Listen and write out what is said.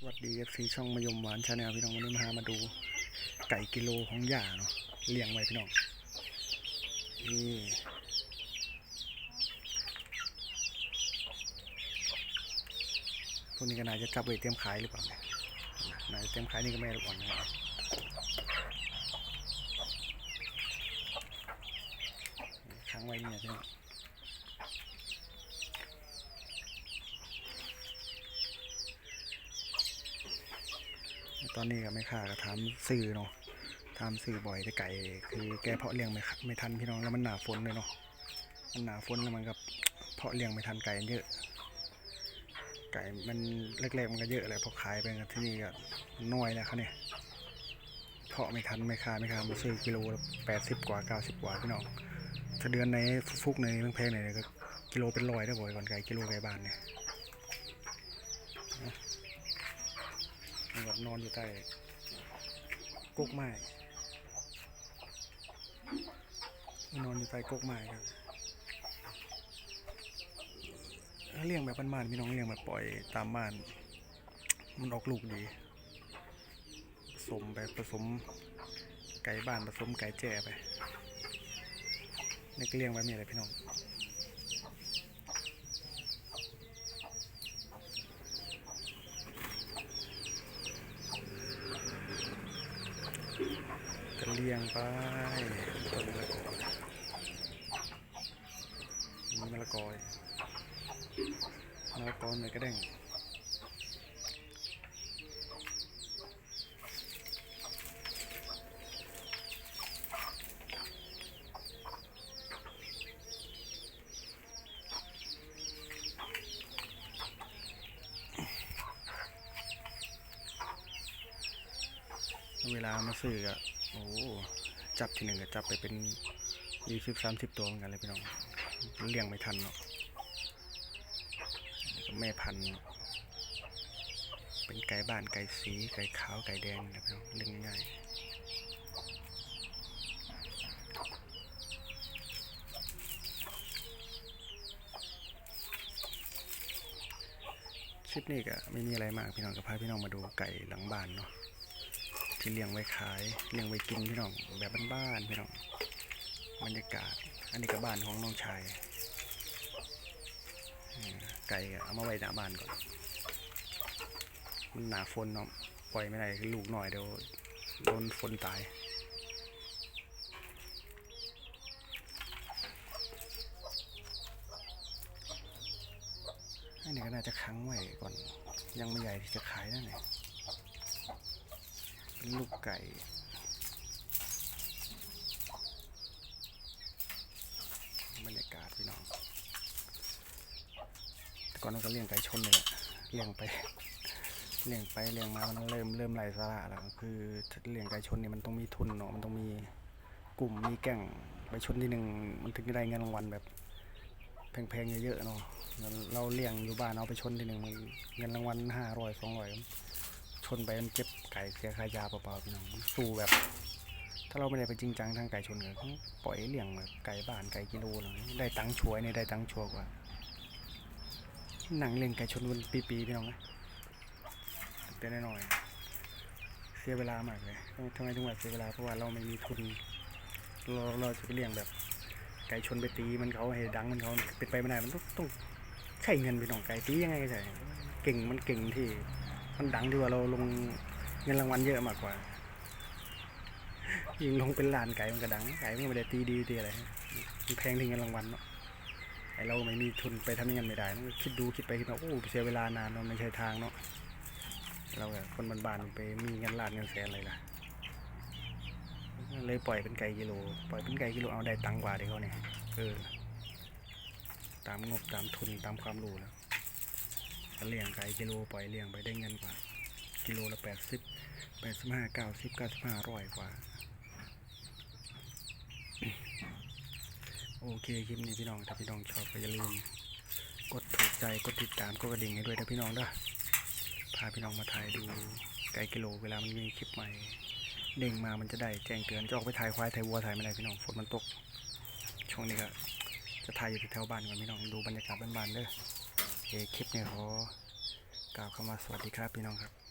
สวัสดี FC ช่องมายมหวานชาแนลพี่น้องวันนี้มาหามาดู ไก่กิโลของย่าเนาะเลี้ยงไว้พี่น้องนี่พวกนี้ก็น่าจะจับไว้เตรียมขายหรือเปล่าเนี่ยน่าจะเตรียมขายนี่ก็ไม่รู้อ่อนนะครับค้างไว้เนี่ยพี่น้อง ตอนนี้ก็ไม่ค่าก็ถามสื่อเนาะถามสื่อบ่อยแต่ไก่คือแกเพาะเลี้ยงไม่ไม่ทันพี่น้องแล้วมันหนาฝนเลยเนาะมันหนาฝนแล้วมันก็เพาะเลี้ยงไม่ทันไก่เยอะ ไก่มันแรกๆมันก็เยอะแหละพอขายไปก็ที่นี่ก็น้อยแล้วเขาเนี่ยเพาะไม่ทันไม่ค่าไม่ค่ามาซื้อกิโลแปดสิบกว่าเก้าสิบกว่าพี่น้องถ้าเดือนไหนฟุกๆในแพงๆไหนก็กิโลเป็นร้อยได้บ่อยก่อนไก่กิโลไก่บ้านเนี่ย มันแบบนอนอยู่ใต้กกไม้นอนอยู่ใต้กกไม้ครับถ้าเลี้ยงแบบบ้านๆพี่น้องเลี้ยงแบบปล่อยตามบ้าน มันออกลูกดีผสมไปผสมไก่บ้านผสมไก่แจ้ไปนี่ก็เลี้ยงแบบนี้เลยพี่น้อง เลี้ยงไปต้นมะละกอมีมะละกอมะละกอหน่อยก็แดงเวลามาซื้อก็ โอ้จับทีหนึ่งก็จับไปเป็นยี่สิบสามสิบตัวเหมือนกันเลยพี่น้องเลี้ยงไม่ทันเนาะแม่พันธุ์เป็นไก่บ้านไก่สีไก่ขาวไก่แดงนะพี่น้องเลี้ยงง่ายคลิปนี้ก็ไม่มีอะไรมากพี่น้องก็พาพี่น้องมาดูไก่หลังบ้านเนาะ ที่เลี้ยงไว้ขายเลี้ยงไว้กินพี่น้องแบบบ้านๆพี่น้องบรรยากาศ อันนี้ก็บ้านของน้องชายไก่เอามาไว้หน้าบ้านก่อน มันหนาฝนเนาะปล่อยไม่ได้ลูกหน่อยเดี๋ยวโดนฝนตายอันนี้ก็น่าจะค้างไว้ก่อน ยังไม่ใหญ่ที่จะขายนั่นเองเป็น ลูกไก่ บรรยากาศพี่น้อง แต่ก่อนเราก็เลี้ยงไก่ชนเลยแหละเลี้ยงไป เลี้ยงไปเลี้ยงมามันเริ่มเริ่มไร้สาระแล้ว คือเลี้ยงไก่ชนเนี่ยมันต้องมีทุนเนาะ มันต้องมีกลุ่มมีแก่งไก่ชนที่หนึ่งมันถึงจะได้เงินรางวัลแบบแพงๆเยอะๆเนาะเราเลี้ยงอยู่บ้านเอาไปชนที่หนึ่งมันเงินรางวัลห้าร้อยสองร้อย ชนไปมันเจ็บไก่เสียคายาเปล่าๆพี่น้องมันสู้แบบ ถ้าเราไม่ได้ไปจริงจังทางไก่ชนก็คงปล่อยเลี้ยงแบบไก่บ้านไก่กิโลอะไรได้ตังช่วยเนี่ยได้ตังชัวร์กว่าหนังเลี้ยงไก่ชนวันปีๆพี่น้องนะเต้นน้อยเสียเวลามากเลยทำไมถึงว่าเสียเวลาเพราะว่าเราไม่มีทุนเราเราจะไปเลี้ยงแบบไก่ชนไปตีมันเขาให้ดังมันเขาเป็นไปไม่ได้มันต้องต้องใช้เงินพี่น้องไก่ตียังไงก็ใช่เก่งมันเก่งที่ มันดังที่ว่าเราลงเงินรางวัลเยอะมากกว่า ยิงลงเป็นลานไก่มันก็ดัง ไก่มันไม่ได้ตีดีตีอะไรมันแพงที่เงินรางวัลเนาะไอเราไม่มีทุนไปทำอย่างนั้นไม่ได้มันคิดดูคิดไปคิดมาโอ้เสียเวลานานเนาะไม่ใช่ทางเนาะเราคนบ้านๆไปมีเงินล้านเงินแสนอะไรล่ะเลยปล่อยเป็นไก่กิโล ปล่อยเป็นไก่กิโลเอาได้ตังกว่าดีเขาเนี่ยเออตามงบตามทุนตามความรู้แล้ว เลี้ยงไก่กิโลปล่อยเลี้ยงไปได้เงินกว่า กิโลละแปดสิบแปดสิบห้าเก้าสิบเก้าสิบห้าร้อยกว่า โอเคคลิปนี้พี่น้องถ้าพี่น้องชอบก็อย่าลืมกดถูกใจกดติดตามกดกระดิ่งให้ด้วยนะพี่น้องด้อพาพี่น้องมาถ่ายดูไก่กิโลเวลามันมีคลิปใหม่เด้งมามันจะได้แจ้งเตือนจะออกไปถ่ายควายถ่ายวัวถ่ายไม่ได้พี่น้องฝนมันตก ช่วงนี้ก็จะถ่ายอยู่แถวบ้านก่อนพี่น้องดูบรรยากาศบ้านๆเด้อ คลิปนี้ขอกล่าวคำว่าสวัสดีครับพี่น้องครับ